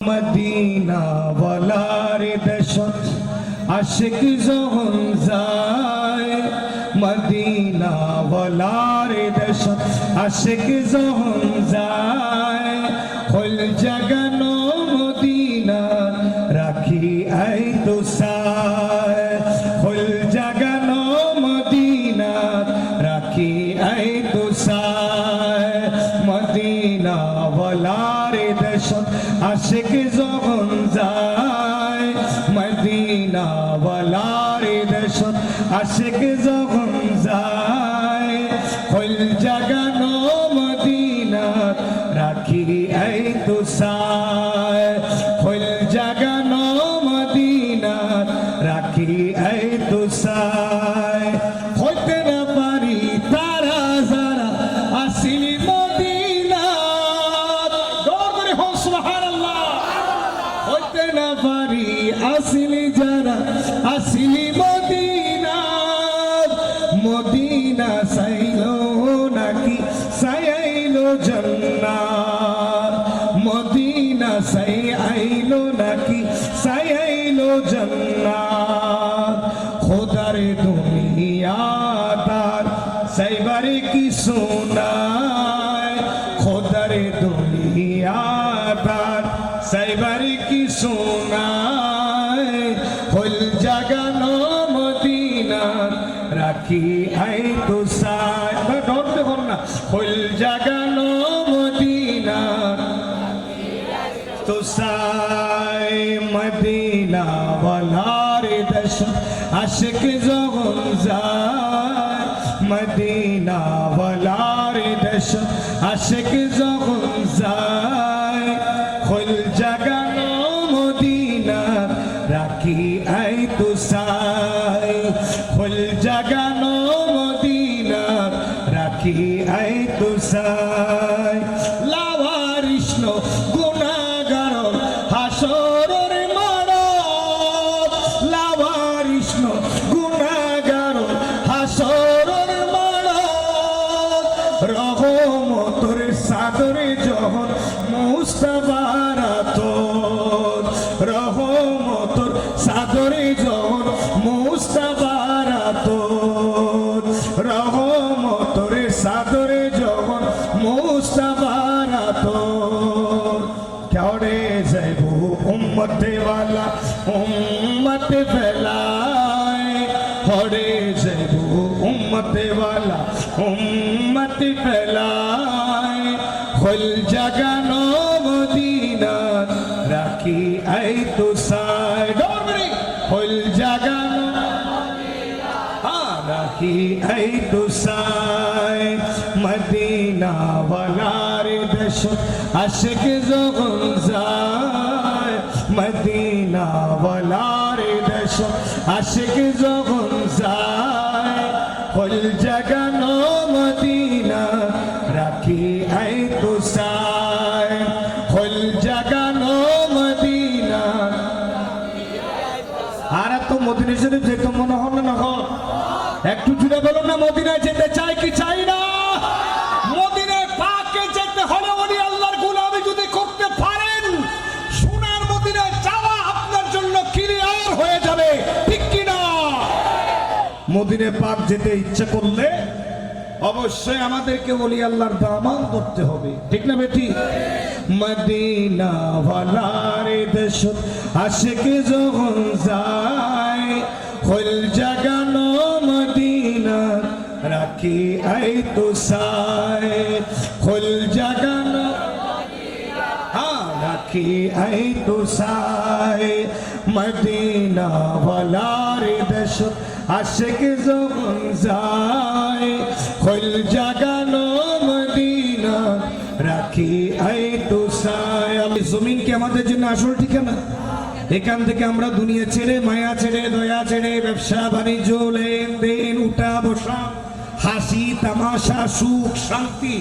Medina বলার দেশ আশিক যখন যায়। মদিনা বলার দেশ আশিক যখন যায়। হল জগন মদিনা, রাখি আই হল সুবহানাল্লাহ। হইতে না পারি আসিলি যারা, আসিলি মদিনা মদিনা সাইলো নাকি সাইলো জন্নাত। মদিনা সাই হল জাগানো মদিনা রাখি আই তো সাই। ধরতে হল না। হল জাগানো মদিনা তো সাই মদিনা বলার দশ। আশিক যখন যায় মদিনা বলার দশ। আশিক রাখি আই তো সাই লাভারিষ্ণ গুণাগার, হাসরের মানব লাভারিষ্ণ গুণাগার, হাসরের মানব রহমতর সাদরে যখন মুস্তাবারাত রহমতর पते वाला उम्मत फैलाए हरे जयू उम्मत वाला उम्मत फैलाए खुल जगनो मदीना राखी आई तो साए खुल जगनो हाँ राखी आई तो साए मदीना वाला रे दशो अशक जो गुंजा মদিনা, রাখি আই মদিনা। আর তো মদিনা মনে না একটু জুড়ে বলুন না, মদিনায় যেতে চাই কি চাই না? মদিনে পাক যেতে ইচ্ছে করলে অবশ্যই আমাদেরকে বলি আল্লাহর দামান করতে হবে। ঠিক না বেটি? মদিনা দেশ যখন যায় জাগানো মদিনা, রাখি আই তো সাই হল জাগানো হ্যাঁ রাখি আই তো ওয়ালার দেশ আশিক যখন যায় হল জাগানো মদিনা, রাখি আই তো জমিন কি আমাদের জন্য আসল ঠিকানা? এখান থেকে আমরা দুনিয়া ছেড়ে, মায়া ছেড়ে, দয়া ছেড়ে, ব্যবসা, বাণিজ্য, লেনদেন, উঠা বসা, হাসি, তামাশা, সুখ, শান্তি,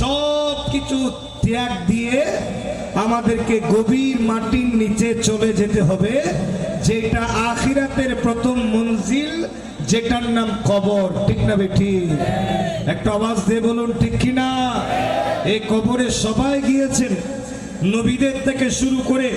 সব কিছু ত্যাগ দিয়ে আমাদেরকে গভীর মাটির নিচে চলে যেতে হবে। যেটা আখিরাতের প্রথম মঞ্জিল, যেটার নাম কবর। ঠিক না বেঠি একটা আওয়াজ দিয়ে বলুন, ঠিক কিনা এই কবরে সবাই গিয়েছেন। নবীদের থেকে শুরু করে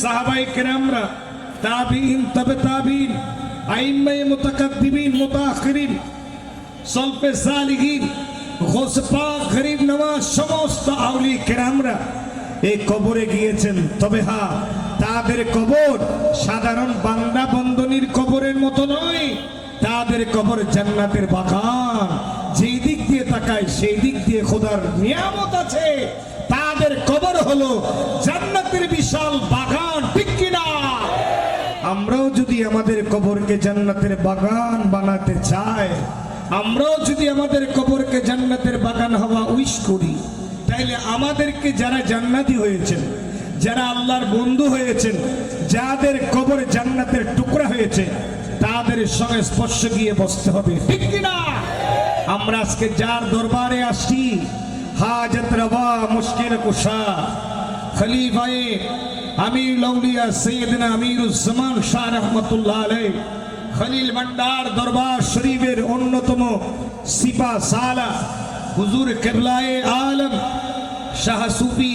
সাহাবাই কেরামরা তাবিন তবে তাবিন আইম্মাই মুতাকাদ্দিমিন মুতাআখিরিন সলপে সালিহীন, গোসপা গরিব নওয়াজ, সমস্ত আউলি কেরামরা এই কবরে গিয়েছেন। তবে হ্যাঁ তাদের কবর সাধারণ বাংলা বন্দনীর কবরের মতো নয়। তাদের কবর জান্নাতের বাগান। যেই দিক দিয়ে তাকায়, সেই দিক দিয়ে খোদার নিয়ামত আছে। তাদের কবর হলো জান্নাতের বিশাল বাগান, ঠিক কিনা? আমরাও যদি আমাদের কবরকে জান্নাতের বাগান বানাতে চাই, আমরাও যদি আমাদের কবরকে জান্নাতের বাগান হওয়া উইশ করি, তাইলে আমাদেরকে যারা জান্নাতি হয়েছেন যারা আল্লাহর বন্ধু হয়েছেন, যাদের কবর জান্নাতের টুকরা হয়েছে, তাদের সঙ্গে স্পর্শ গিয়ে বসতে হবে। ঠিক কিনা? আমরা আজকে যার দরবারে আসছি, হাজত রবা মুশকিল কুশা খলিফায়ে আমির লৌলিয়া সৈয়দনা আমিরুজ্জামান শাহ রহমতুল্লাহ আলাই খলিল ভান্ডার দরবার শরীফের অন্যতম সিপা সালা, হুজুর কেবলায়ে আলম, শাহ সুফি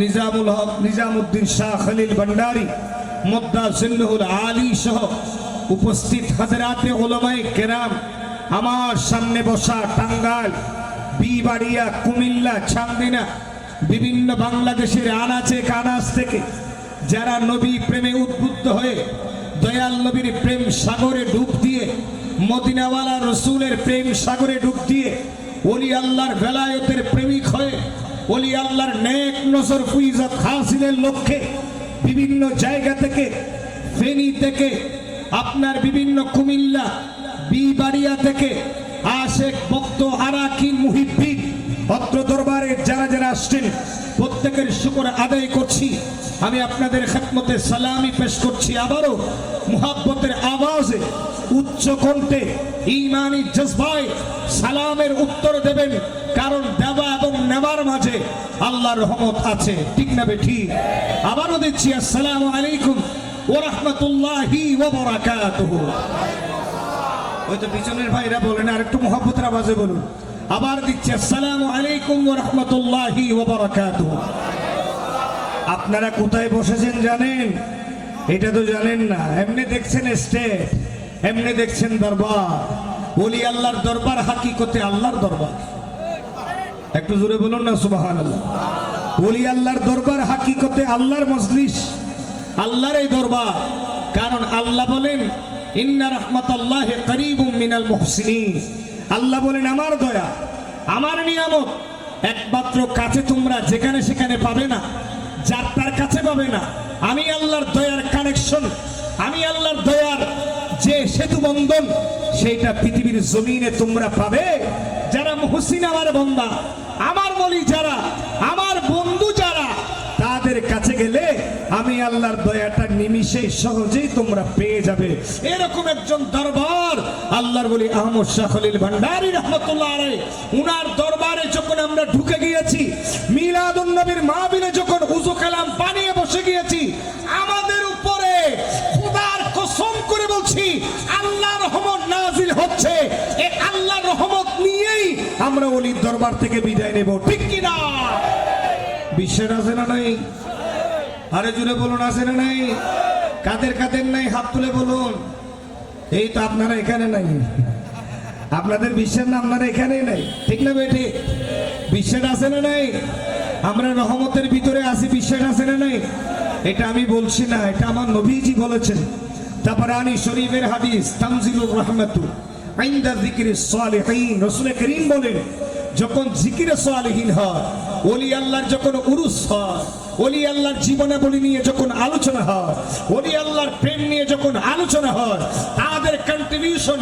নিজামুল হক, নিজামুদ্দিন শাহ খলিল ভন্ডারী মুদ্দা সিল্লুল আলী সহ উপস্থিত হাজরাতে ওলামায়ে কেরাম, আমার সামনে বসা টাঙ্গাল বিবাড়িয়া, কুমিল্লা, চান্দিনা, বিভিন্ন বাংলাদেশের আনাচে কানাচ থেকে যারা নবী প্রেমে উদ্বুদ্ধ হয়ে দয়াল নবীর প্রেম সাগরে ডুব দিয়ে, মদিনাওয়ালা রসুলের প্রেম সাগরে ডুব দিয়ে, ওলি আল্লাহর বেলায়তের প্রেমিক হয়ে ওলি আল্লাহর নেক নজর ফুইজত হাসিলের লক্ষ্যে বিভিন্ন জায়গা থেকে, ফেনী থেকে, আপনার বিভিন্ন কুমিল্লা, বিবাড়িয়া থেকে, আশেক ভক্ত হারাকি মুহিব্বিন অত্র দরবারে যারা যারা আসছেন, প্রত্যেকের শুকর আদায় করছি। আমি আপনাদের খেদমতে সালামি পেশ করছি আবারও মুহাব্বতের আওয়াজে, উচ্চ কণ্ঠে ইমানি জজবায় সালামের উত্তর দেবেন, কারণ দেওয়া এবং নেওয়ার মাঝে আল্লাহর রহমত আছে। ঠিক না বেঠি আবারও দিচ্ছি আসসালামু আলাইকুম ও রহমতুল্লাহি ওই তো পিছনের ভাইরা বলেন আর একটু মোহাম্মতের আওয়াজে বলুন। আবার দিচ্ছে, আসসালামু আলাইকুম রাহমাতুল্লাহি আপনারা কোথায় বসেছেন জানেন? এটা তো জানেন না। এমনি দেখছেন স্টেট এমনি দেখছেন দরবার। ওলি আল্লাহর দরবার হাকিকতে আল্লাহর দরবার। একটু জোরে বলুন না, সুবহানাল্লাহ। ওলি আল্লাহর দরবার হাকিকতে আল্লাহর মজলিস। আল্লাহর এই দরবার। কারণ আল্লাহ বলেন, ইন্না রহমাতাল্লাহ করিবুম মিনাল মুহসিনিন। আল্লাহ বলেন, আমার দয়া, আমার নিয়ামত, একমাত্র কাছে তোমরা যেখানে সেখানে পাবে না, যার তার কাছে পাবে না। আমি আল্লাহর দয়ার কানেকশন আমি আল্লাহর দয়ার যে সেতু বন্ধন, সেইটা পৃথিবীর জমিনে তোমরা পাবে। যারা মহসিন আমার বন্দা, আমার বলি যারা, আমার বন্ধু যারা তাদের কাছে গেলে আমি আল্লাহর দয়াটা নিমিষে সহজেই তোমরা পেয়ে যাবে। এরকম একজন দরবার, আল্লাহর বলি আহমদ শাহ খলিল ভান্ডারি রহমতুল্লাহ আলাই উনার দরবারে যখন আমরা ঢুকে গিয়েছি, মিলাদুন নবীর মাহবিলে যখন উজু কালাম বানিয়ে বসে গিয়েছি, আমাদের উপরে খোদার কসম করে বলছি, আল্লাহর রহমত নাজিল হচ্ছে। এ আল্লাহর রহমত নিয়েই আমরা ওলির দরবার থেকে বিদায় নেব। ঠিক কিনা? বিশ্বের আছে না নাই? আরে জুড়ে বলুন, আছে না নাই? কাদের কাদের নাই? হাত তুলে বলুন। এই তো আপনারা এখানে নাই। আপনাদের বিশ্বের না আপনারা এখানে নাই। ঠিক না বেটি বিশ্বের আছে না নাই? আমরা রহমতের ভিতরে আছি, বিশ্বের আছে না নাই? এটা আমি বলছি না, এটা আমার নবীজি বলেছেন। তারপরে আনি শরীফের হাদিস তামজিলুর রহমাতু। আইন্দা জিকির সালেহীন, রসুল করিম বলেন, যখন জিকিরে সালেহীন হয়, ওলি আল্লাহর যখন উরুস হয় ওলি আল্লাহর জীবনাবলী নিয়ে যখন আলোচনা হয়, ওলি আল্লাহর প্রেম নিয়ে যখন আলোচনা হয়, তাদের কন্ট্রিবিউশন